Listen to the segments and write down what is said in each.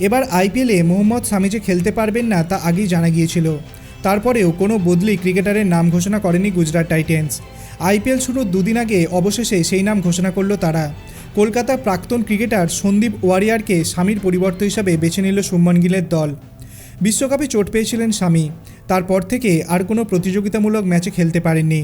এবার আইপিএলে মোহাম্মদ সামি যে খেলতে পারবেন না তা আগেই জানা গিয়েছিল। তারপরেও কোনো বদলি ক্রিকেটারের নাম ঘোষণা করেনি গুজরাট টাইটেন্স। আইপিএল শুরুর দুদিন আগে অবশেষে সেই নাম ঘোষণা করল তারা। কলকাতা প্রাক্তন ক্রিকেটার সন্দীপ ওয়ারিয়ারকে স্বামীর পরিবর্তে হিসাবে বেছে নিল শুভমন গিলের দল। বিশ্বকাপে চোট পেয়েছিলেন স্বামী তারপর থেকে আর কোনো প্রতিযোগিতামূলক ম্যাচে খেলতে পারেননি।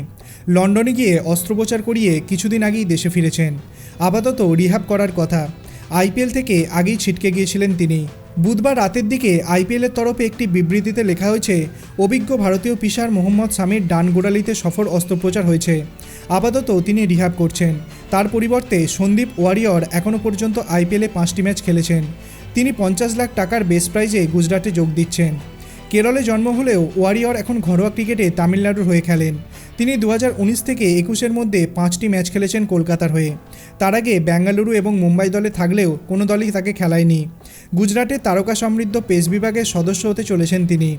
লন্ডনে গিয়ে অস্ত্রোপচার করিয়ে কিছুদিন আগেই দেশে ফিরেছেন। আপাতত রিহাব করার কথা। আইপিএল থেকে আগেই ছিটকে গিয়েছিলেন তিনি। বুধবার রাতের দিকে আইপিএলের তরফে একটি বিবৃতিতে লেখা হয়েছে, অভিজ্ঞ ভারতীয় পিসার মোহাম্মদ সামির ডান গোড়ালিতে সফল অস্ত্রোপচার হয়েছে। আপাতত তিনি রিহাব করছেন। তার পরিবর্তে সন্দীপ ওয়ারিয়র এখনও পর্যন্ত আইপিএলে পাঁচটি ম্যাচ খেলেছেন। তিনি পঞ্চাশ লাখ টাকার বেস প্রাইজে গুজরাটে যোগ দিচ্ছেন। কেরলে জন্ম হলেও ওয়ারিয়র এখন ঘরোয়া ক্রিকেটে তামিলনাড়ুর হয়ে খেলেন। তিনি দু হাজার উনিশ থেকে একুশের মধ্যে পাঁচটি ম্যাচ খেলেছেন কলকাতার হয়ে। তার আগে বেঙ্গালুরু এবং মুম্বাই দলে থাকলেও কোনো দলই তাকে খেলায়নি। গুজরাটের তারকা সমৃদ্ধ পেস বিভাগের সদস্য হতে চলেছেন তিনি।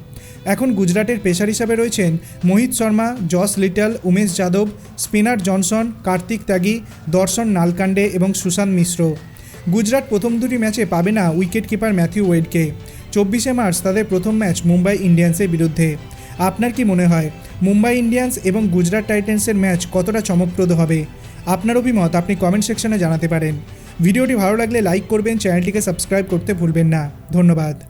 এখন গুজরাটের পেশার হিসাবে রয়েছেন Mohit Sharma, Josh Little, Umesh Yadav, spinner Johnson, Kartik Tyagi, Darshan Nalkande এবং সুশান্ত মিশ্র। গুজরাট প্রথম দুটি ম্যাচে পাবে না উইকেট কিপার ম্যাথিউ ওয়েডকে। চব্বিশে মার্চ তাদের প্রথম ম্যাচ মুম্বাই ইন্ডিয়ান্সের বিরুদ্ধে। আপনার কি মনে হয়? মুম্বাই ইন্ডিয়ান্স এবং গুজরাট টাইটেন্সের ম্যাচ কতটা চমকপ্রদ হবে? আপনার অভিমত আপনি কমেন্ট সেকশনে জানাতে পারেন। ভিডিওটি ভালো লাগলে লাইক করবেন চ্যানেলটিকে সাবস্ক্রাইব করতে ভুলবেন না। ধন্যবাদ।